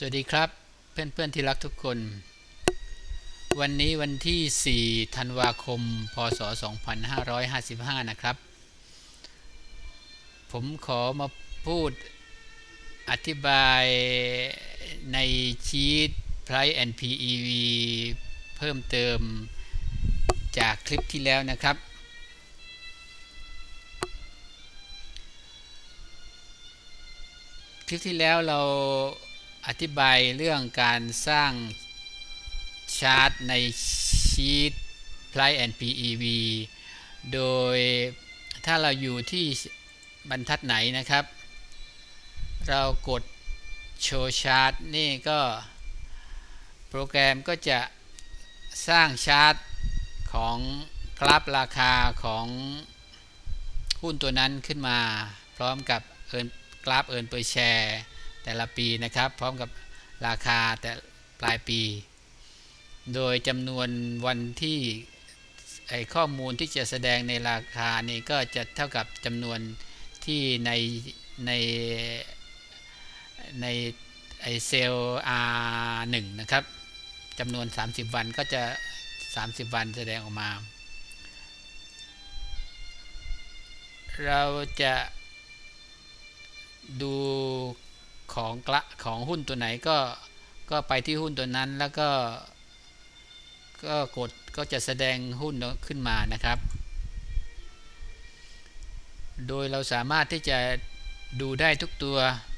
สวัสดีครับเพื่อนๆที่รักทุกคน วันนี้วันที่ 4 ธันวาคม พศ 2555 นะครับ ผมขอมาพูดอธิบายในชีต Price and PEV เพิ่มเติมจากคลิปที่แล้วนะครับ คลิปที่แล้วเรา อธิบายเรื่องการสร้างชาร์ตในชีต Price and PEV โดยถ้าเราอยู่ที่บรรทัดไหนนะครับ เรากดโชว์ชาร์ตนี่ก็โปรแกรมก็จะสร้างชาร์ตของกราฟราคาของหุ้นตัวนั้นขึ้นมา พร้อมกับกราฟเอินเปอร์แชร์ แต่ละปีนะครับ พร้อมกับราคาแต่ปลายปี โดยจำนวนวันที่ไอข้อมูลที่จะแสดงในราคานี่ก็จะเท่ากับจำนวนที่ในในในไอเซลล์ R1 นะครับจำนวน 30 วันก็จะ 30 วันแสดงออกมา เราจะดู ของกละของหุ้นตัวไหนก็ก็ไปที่หุ้นตัวนั้นแล้วก็ ก็กดก็จะแสดงหุ้นขึ้นมานะครับ โดยเราสามารถที่จะดูได้ทุกตัว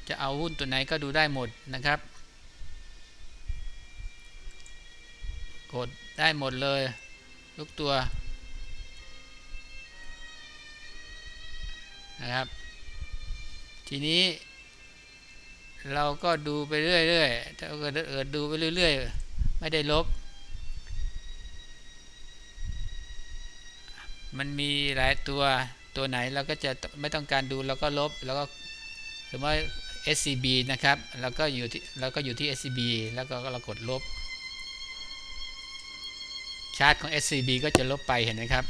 จะเอาหุ้นตัวไหนก็ดูได้หมดนะครับ กดได้หมดเลยทุกตัวนะครับ ทีนี้ เราก็ดูไปเรื่อยๆถ้าเกิดเออดูไปเรื่อย ๆ ไม่ได้ลบ มันมีหลายตัวตัวไหนเราก็จะไม่ต้องการดูเราก็ลบแล้วก็สมมติว่า SCB นะครับ แล้วก็อยู่ที่เราก็อยู่ที่ SCB แล้วก็เรากดลบ ชาร์ตของ SCB ก็จะลบไปเห็นไหมครับ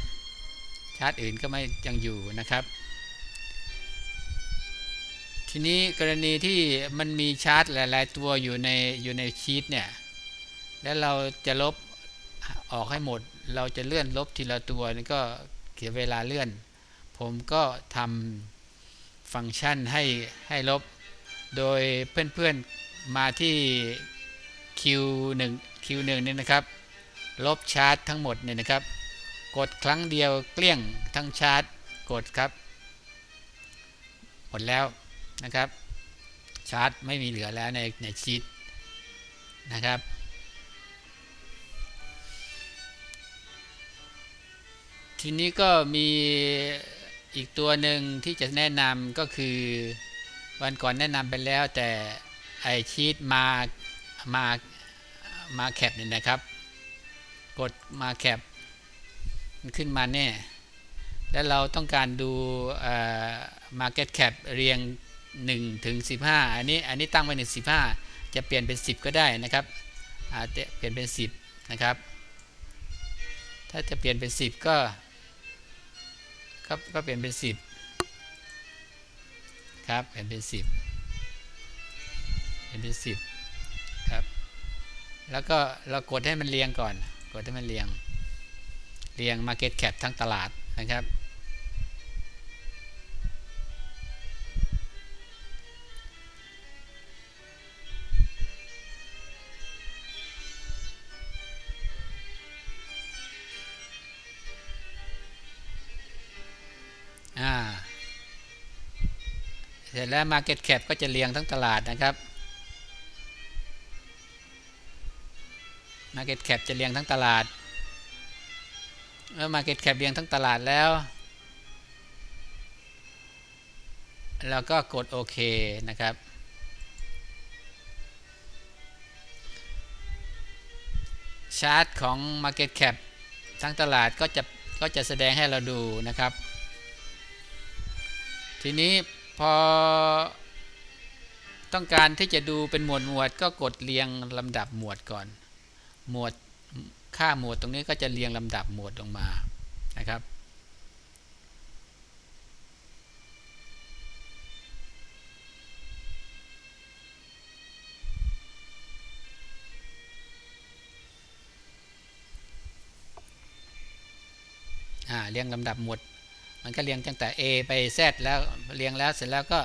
ชาร์ตอื่นก็ไม่ยังอยู่นะครับ ทีนี้กรณีที่มันมีชาร์ตหลาย ๆ ตัวอยู่ในอยู่ในชีตเนี่ย แล้วเราจะลบออกให้หมด เราจะเลื่อนลบทีละตัวนี่ก็เสียเวลาเลื่อน ผมก็ทำฟังก์ชันให้ให้ลบ โดยเพื่อน ๆ มาที่ Q1 Q1 นี่นะครับ ลบชาร์ตทั้งหมดเนี่ยนะครับ กดครั้งเดียวเกลี้ยงทั้งชาร์ตกดครับ หมดแล้ว นะครับ ชาร์ตไม่มีเหลือแล้วในในชีตนะครับทีนี้ก็มีอีกตัวหนึ่งที่จะแนะนำก็คือวันก่อนแนะนำไปแล้วแต่ไอชีตมามามาแคปเนี่ยนะครับ กดมาแคปมันขึ้นมาเนี่ยแล้วเราต้องการดู Market Cap เรียง 1ถึง15 อันนี้อันนี้ตั้งไว้ใน15 จะเปลี่ยนเป็น 10 ก็ได้นะครับอาจจะเปลี่ยนเป็น 10 นะครับ ถ้าจะเปลี่ยนเป็น 10 ก็ก็ก็เปลี่ยนเป็น 10 ครับ เปลี่ยนเป็น 10 เปลี่ยนเป็น 10 ครับ แล้วก็เรากดให้มันเรียงก่อน กดให้มันเรียง เรียง Market Cap ทั้งตลาดนะครับ เสร็จแล้ว Market Cap ก็จะเรียงทั้งตลาดนะครับ Market Cap จะเรียงทั้งตลาดเมื่อ Market Cap เรียงทั้งตลาดแล้วเราก็กดโอเคนะครับ ชาร์ตของ Market Cap ทั้งตลาดก็จะก็จะแสดงให้เราดูนะครับ ทีนี้พอต้องการที่จะดูเป็นหมวดหมวดก็กดเรียงลำดับหมวดก่อน หมวดค่าหมวดตรงนี้ก็จะเรียงลำดับหมวดลงมานะครับเรียงลำดับหมวด มันก็เรียงตั้งแต่ A ไป Z แล้วเรียงแล้วเสร็จแล้วก็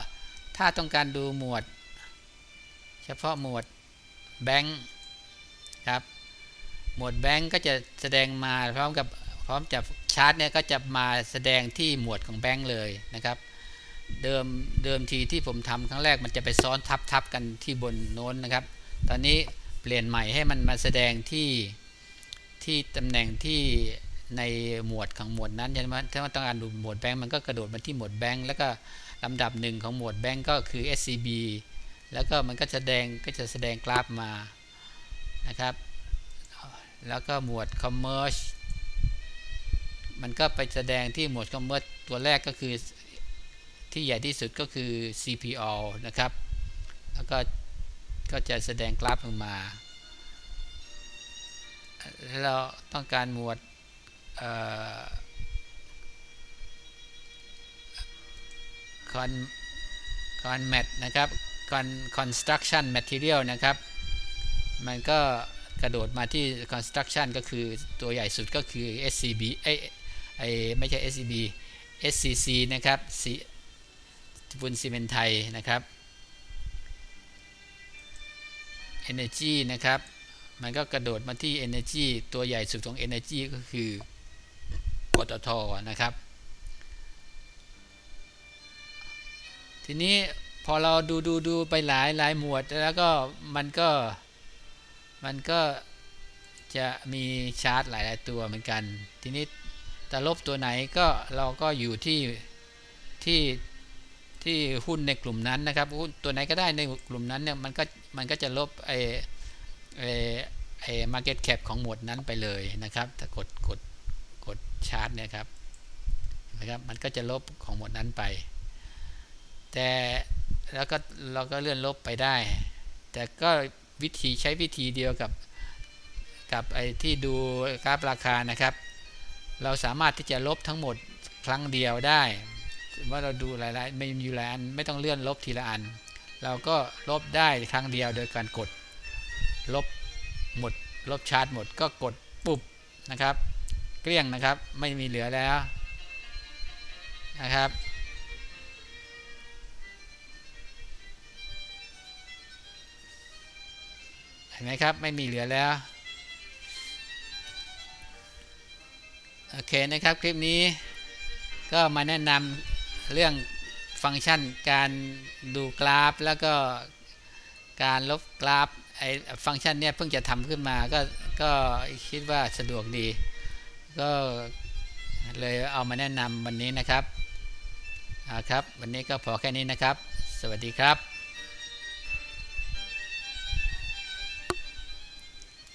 ถ้าต้องการดูหมวด เฉพาะหมวดแบงค์ครับ หมวดแบงค์ก็จะแสดงมาพร้อมกับพร้อมจะชาร์ตเนี่ยก็จะมาแสดงที่หมวดของแบงค์เลยนะครับเดิมเดิมทีที่ผมทำครั้งแรกมันจะไปซ้อนทับทับกันที่บนโน้นนะครับ ตอนนี้เปลี่ยนใหม่ให้มันมาแสดงที่ที่ตำแหน่งที่ ในหมวดของหมวดนั้นใช่ไหมถ้าต้องการดูหมวดแบงค์มันก็กระโดดมาที่หมวดแบงค์แล้วก็ลำดับหนึ่งของหมวดแบงค์ก็คือ SCB แล้วก็มันก็แสดงก็จะแสดงกราฟมานะครับ แล้วก็หมวด Commerce มันก็ไปแสดงที่หมวด Commerce ตัวแรกก็คือที่ใหญ่ที่สุดก็คือ CPO นะครับ แล้วก็ก็จะแสดงกราฟลงมาแล้วเราต้องการหมวด คอนคอนแมทนะครับคอน construction material นะครับ มันก็กระโดดมาที่ construction ก็คือตัวใหญ่สุดก็คือ SCB ไอไอไม่ใช่ SCB SCC นะครับบุญซีเมนไทยนะครับ Energy นะครับ มันก็กระโดดมาที่ Energy ตัวใหญ่สุดของ Energy ก็คือ ปตทนะครับ ทีนี้พอเราดูดูดูไปหลายหลายหมวดแล้วก็มันก็มันก็จะมีชาร์ตหลายหลายตัวเหมือนกัน ทีนี้แต่ลบตัวไหนก็เราก็อยู่ที่ที่ที่หุ้นในกลุ่มนั้นนะครับหุ้นตัวไหนก็ได้ในกลุ่มนั้นเนี่ยมันก็มันก็จะลบไอไอไอ market cap ของหมวดนั้นไปเลยนะครับ ถ้ากดกด ชาร์ตเนี่ยครับนะครับมันก็จะลบของหมวดนั้นไป แต่แล้วก็เราก็เลื่อนลบไปได้ แต่ก็วิธีใช้วิธีเดียวกับกับไอ้ที่ดูกราฟราคานะครับ เราสามารถที่จะลบทั้งหมดครั้งเดียวได้ว่าเราดูหลายๆไม่มีหลายอันไม่ต้องเลื่อนลบทีละอัน เราก็ลบได้ครั้งเดียวโดยการกด ลบหมด ลบชาร์จหมดก็กดปุ๊บนะครับ กลี้ยงนะครับ ไม่มีเหลือแล้วนะครับ เห็นไหมครับ ไม่มีเหลือแล้ว โอเคนะครับ คลิปนี้ก็มาแนะนำเรื่องฟังก์ชันการดูกราฟ แล้วก็การลบกราฟไอฟังก์ชันเนี้ยเพิ่งจะทำขึ้นมาก็ก็คิดว่าสะดวกดี ก็เลยเอามาแนะนำวันนี้นะครับครับ วันนี้ก็พอแค่นี้นะครับ สวัสดีครับ